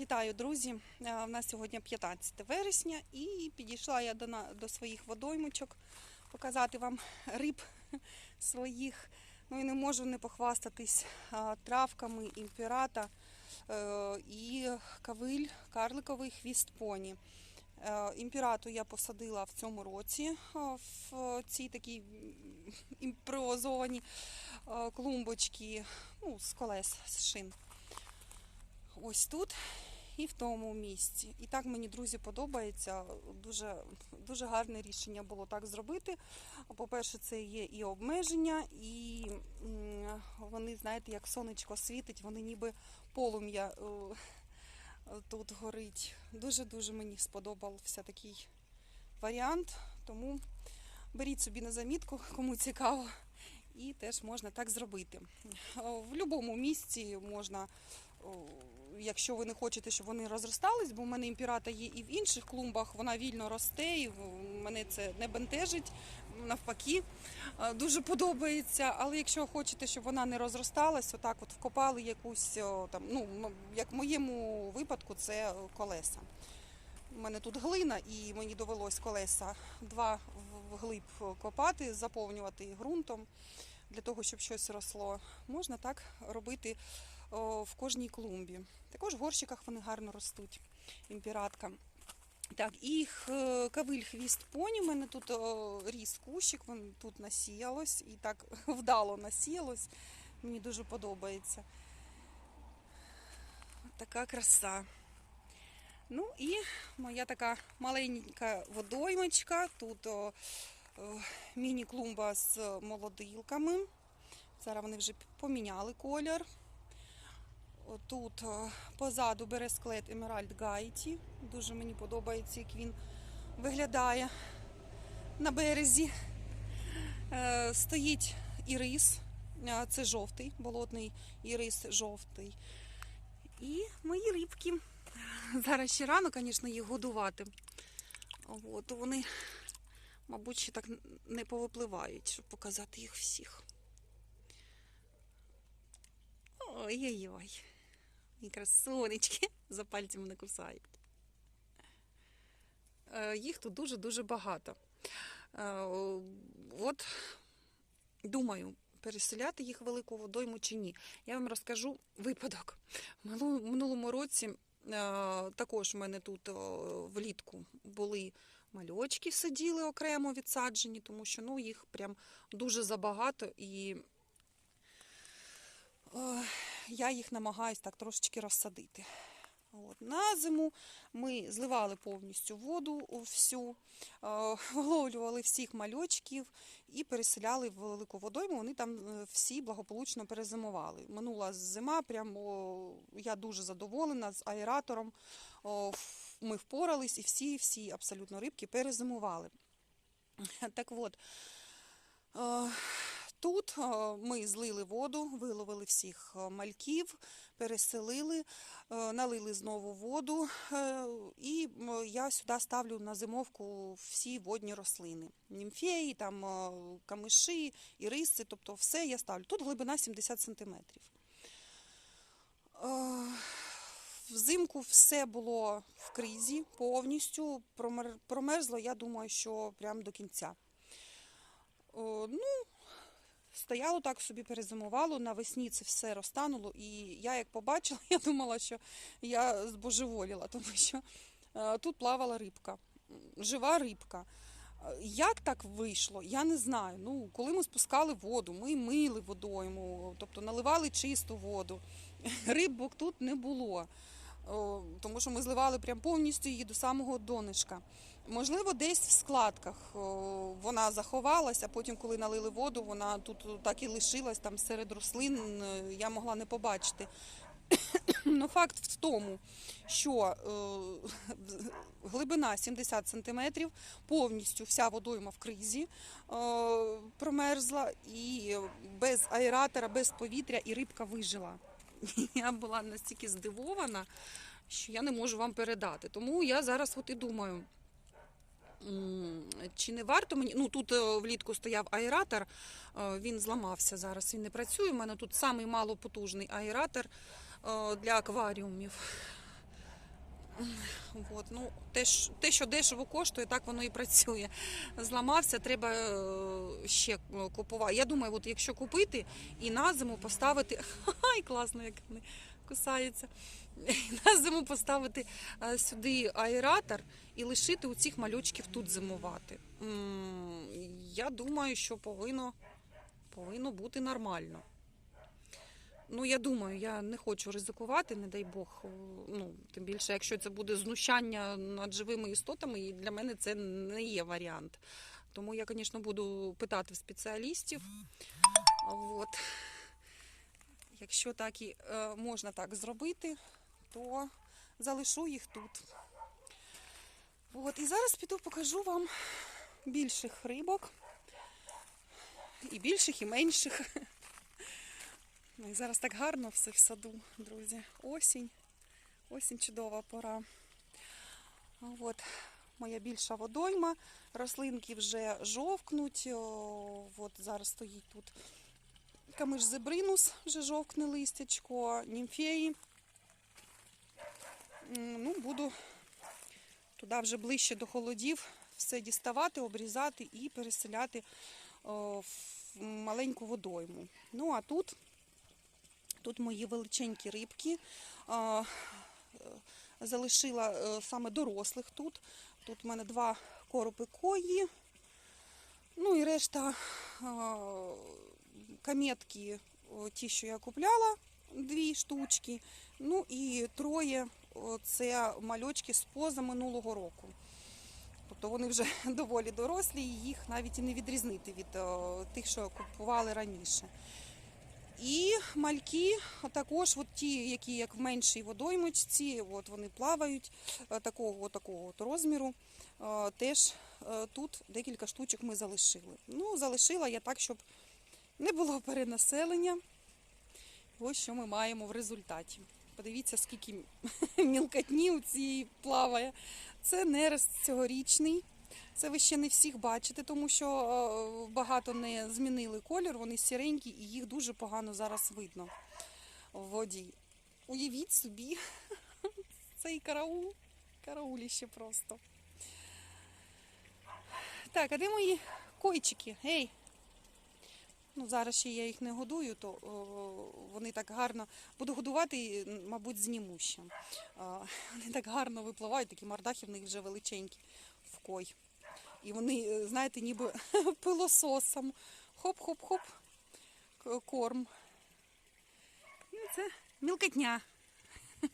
Вітаю, друзі! Е, У нас сьогодні 15 вересня і підійшла я до, до своїх водоймочок показати вам риб своїх. Ну і не можу не похвастатись травками імпірата е, і кавиль, карликовий хвіст поні. Е, Імпірату я посадила в цьому році в цій такій е, клумбочки ну, з колес, з шин. Ось тут і в тому місці. І так мені, друзі, подобається. Дуже, дуже гарне рішення було так зробити. По-перше, це є і обмеження, і вони, знаєте, як сонечко світить, вони ніби полум'я е, тут горить. Дуже-дуже мені сподобався такий варіант. Тому беріть собі на замітку, кому цікаво. І теж можна так зробити. В будь-якому місці можна якщо ви не хочете, щоб вони розростались, бо в мене імпірата є і в інших клумбах, вона вільно росте, і мене це не бентежить. Навпаки, е, дуже подобається. Але якщо хочете, щоб вона не розросталась, отак от вкопали якусь там, ну як в моєму випадку, це колеса. У мене тут глина, і мені довелось колеса два вглиб копати, заповнювати ґрунтом для того, щоб щось росло. Можна так робити в кожній клумбі. Також в горщиках вони гарно ростуть. Імпіратка. Так, і кавиль хвіст поні. У мене тут ріс кущик, він тут насіялось і так вдало насіялось. Мені дуже подобається. Така краса. Ну і моя така маленька водоймочка. Тут міні-клумба з молодилками. Зараз вони вже поміняли колір. Тут позаду бересклет Емеральд Гайті. Дуже мені подобається, як він виглядає на березі. Е, Стоїть ірис, Е, це жовтий, болотний ірис жовтий. І мої рибки. Зараз ще рано, звісно, їх годувати. От, вони, мабуть, ще так не повипливають, щоб показати їх всіх. Ой-ой-ой. І красунечки за пальцями не кусають. Е, Їх тут дуже-дуже багато. Е, От думаю, переселяти їх велику водойму чи ні. Я вам розкажу випадок. В минулому- році е, також в мене тут влітку були мальочки, сиділи окремо відсаджені, тому що ну, їх прям дуже забагато і я їх намагаюсь так трошечки розсадити. От. На зиму ми зливали повністю воду всю, е, виловлювали всіх мальочків і переселяли в велику водойму. Вони там е, всі благополучно перезимували. Минула зима, прям о, я дуже задоволена з аератором. Ми впорались і всі, всі абсолютно рибки перезимували. Так от. Тут е, ми злили воду, виловили всіх е, мальків, переселили, е, налили знову воду, і я сюди ставлю на зимовку всі водні рослини. Німфеї, там камиші, іриси, тобто все я ставлю. Тут глибина 70 сантиметрів. Взимку все було в кризі повністю. Промерзло, я думаю, що прямо до кінця. Ну, стояло так собі, перезимувало, навесні це все розтануло. І я як побачила, я думала, що я збожеволіла, тому що е, тут плавала рибка, жива рибка. Е, Як так вийшло, я не знаю. Ну, коли ми спускали воду, ми мили водойму, тобто наливали чисту воду. Рибок тут не було. Тому що ми зливали прям повністю її до самого донышка. Можливо, десь в складках вона заховалась, а потім, коли налили воду, вона тут так і лишилась там серед рослин, е, я могла не побачити. Ну, факт в тому, що е, глибина 70 сантиметрів, повністю вся водойма в кризі е, промерзла, і без аератора, без повітря, і рибка вижила. Я була настільки здивована, що я не можу вам передати. Тому я зараз от і думаю. Чи не варто мені? Ну тут е, влітку стояв аератор, е, він зламався зараз. Він не працює. У мене тут самий малопотужний аератор е, для акваріумів. От, ну, те, те, що дешево коштує, так воно і працює. Зламався, треба ще купувати. Я думаю, от якщо купити і на зиму поставити. Ай, класно, як вони кусаються. На зиму поставити е, сюди аератор і лишити у цих мальочків тут зимувати. Я думаю, що повинно, повинно бути нормально. Ну, я думаю, я не хочу ризикувати, не дай Бог. Ну, тим більше, якщо це буде знущання над живими істотами, і для мене це не є варіант. Тому я, звісно, буду питати в спеціалістів. От. Якщо так і е, можна так зробити, то залишу їх тут. От. І зараз піду покажу вам більших рибок. І більших, і менших. Ну і зараз так гарно все в саду, друзі. Осінь. Осінь чудова пора. От моя більша водойма. Рослинки вже жовкнуть. От зараз стоїть тут камиш зебринус, вже жовкне листячко, німфеї. Ну, буду туди вже ближче до холодів все діставати, обрізати і переселяти в маленьку водойму. Ну а тут Тут мої величенькі рибки. Е, Залишила е, саме дорослих тут. Тут в мене два коропи кої. Ну і решта а, каметки, о, ті, що я купляла, дві штучки. Ну і троє це мальочки з поза минулого року. Тобто вони вже доволі дорослі, і їх навіть і не відрізнити від тих, що купували раніше. І мальки також, от ті, які як в меншій водоймочці, от вони плавають е, такого, такого от розміру. Е, Теж е, тут декілька штучок ми залишили. Ну, залишила я так, щоб не було перенаселення. Ось що ми маємо в результаті. Подивіться, скільки мілкотні у цій плаває. Це нерест цьогорічний. Це ви ще не всіх бачите, тому що е, багато не змінили колір, вони сіренькі і їх дуже погано зараз видно в воді. Уявіть собі цей караул, карауліще просто. Так, а де мої койчики? Гей! Ну, зараз ще я їх не годую, то о, вони так гарно. Буду годувати, мабуть, зніму ще. А, вони так гарно випливають, такі мордахи в них вже величенькі в кой. І вони, е, знаєте, ніби пилососом. Хоп-хоп-хоп. Корм. І це мілкотня.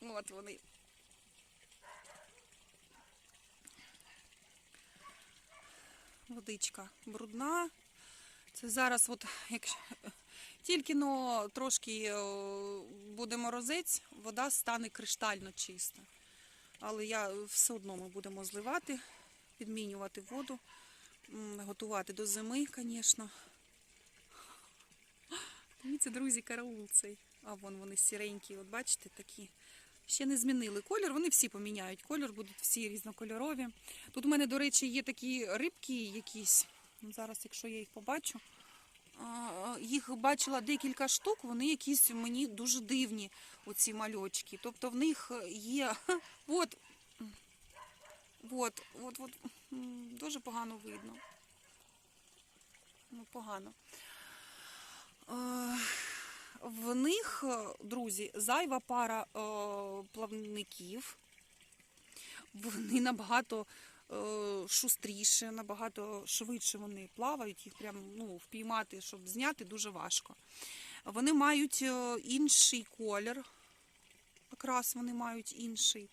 От вони. Водичка брудна. Це зараз, от, якщо тільки но трошки е, буде морозець, вода стане криштально чиста. Але я все одно ми будемо зливати, підмінювати воду, готувати до зими, звісно. Дивіться, друзі, караул цей. А вон вони сіренькі, от бачите, такі. Ще не змінили колір, вони всі поміняють колір, будуть всі різнокольорові. Тут у мене, до речі, є такі рибки якісь. Ну, Зараз, якщо я їх побачу. Їх бачила декілька штук, вони якісь мені дуже дивні, оці мальочки. Тобто в них є. От, от, от, от. дуже погано видно. Ну, погано. В них, е, друзі, зайва пара е, плавників. Вони набагато е, шустріше, набагато швидше вони плавають, їх прям ну, впіймати, щоб зняти, дуже важко. Вони мають інший колір, якраз вони мають інший.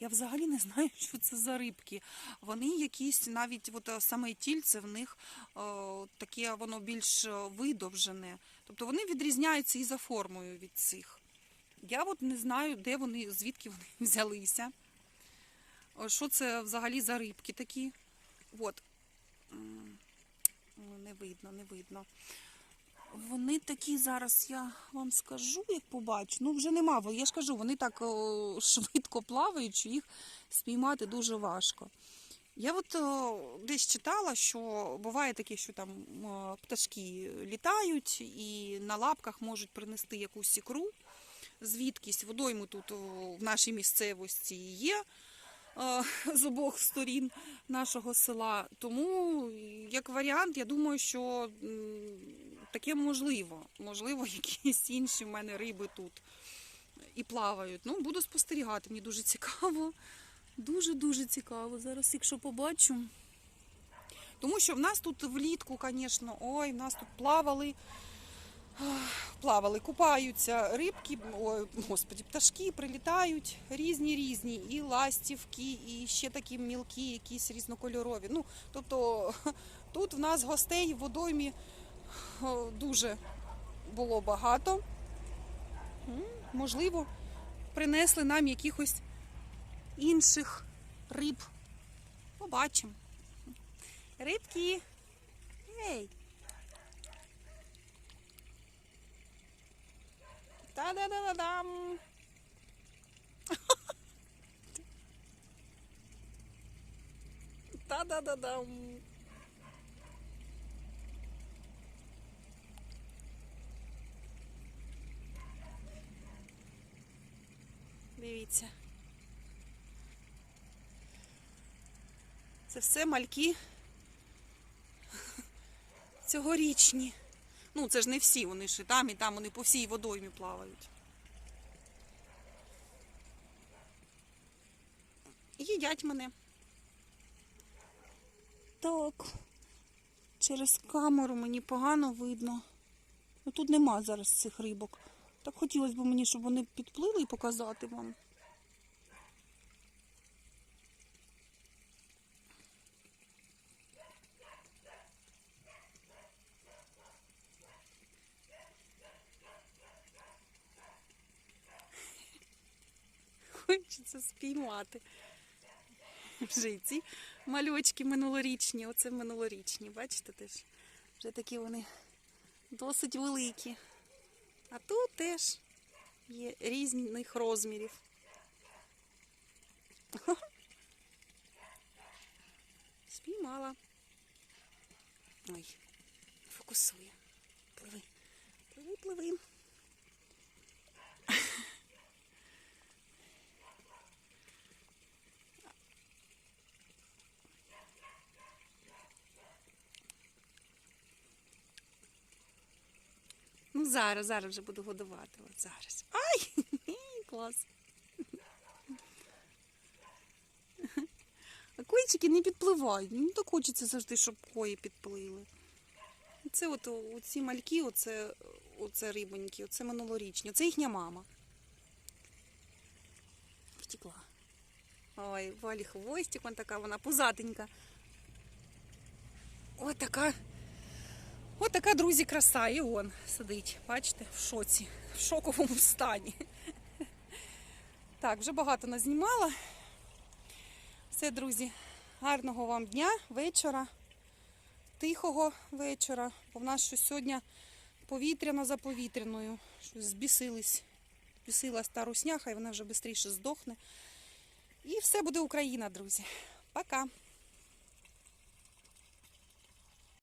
Я взагалі не знаю, що це за рибки. Вони якісь, навіть от е, саме тільце в них е, таке воно більш е, видовжене. Тобто вони відрізняються і за формою від цих. Я от не знаю, де вони, звідки вони взялися. Що це взагалі за рибки такі? От. Ну, Не видно, не видно. Вони такі зараз, я вам скажу, як побачу. Ну, вже нема. Я ж кажу, вони так о, швидко плавають, що їх спіймати дуже важко. Я от о, десь читала, що буває таке, що там о, пташки літають і на лапках можуть принести якусь ікру. звідкись водойми тут о, в нашій місцевості є з обох сторін нашого села. Тому, як варіант, я думаю, що таке можливо. Можливо, якісь інші в мене риби тут і плавають. Ну, буду спостерігати, мені дуже цікаво. Дуже-дуже цікаво. Зараз, якщо побачу. Тому що в нас тут влітку, звісно, ой, в нас тут плавали, плавали, купаються рибки, ой, господі, пташки прилітають різні різні, і ластівки, і ще такі мілкі, якісь різнокольорові. Ну, тобто тут в нас гостей в водоймі дуже було багато. Можливо, принесли нам якихось інших риб. Побачимо. Рибки. Ей. Та-да-да-да-дам. Та-да-да-дам. Дивіться. Це все мальки цьогорічні. Ну, це ж не всі, вони ж і там, і там, вони по всій водоймі плавають. Їдять мене. Так. Через камеру мені погано видно. Ну тут нема зараз цих рибок. Так хотілося б мені, щоб вони підплили і показати вам. Хочеться спіймати. Вже і ці мальочки минулорічні, оце минулорічні, бачите теж? Вже такі вони досить великі. А тут теж є різних розмірів. Спіймала. Ой, фокусує. Пливи. Пливи, пливи. Ну, зараз, зараз вже буду годувати. От зараз. Ай! Клас. А койчики не підпливають. Мені так хочеться завжди, щоб кої підплили. Це от ці мальки, оце, оце рибоньки, оце минулорічні. Це їхня мама. Втекла. Ой, Валі хвостик, вон така вона пузатенька. Ось така. Ось така, друзі, краса. І он сидить, бачите, в шоці, в шоковому стані. Так, вже багато назнімала. Все, друзі, гарного вам дня, вечора, тихого вечора. Бо в нас щось сьогодні повітряно за повітряною. Щось збісились. Збісилась та русня, хай вона вже швидше здохне. І все буде Україна, друзі. Пока!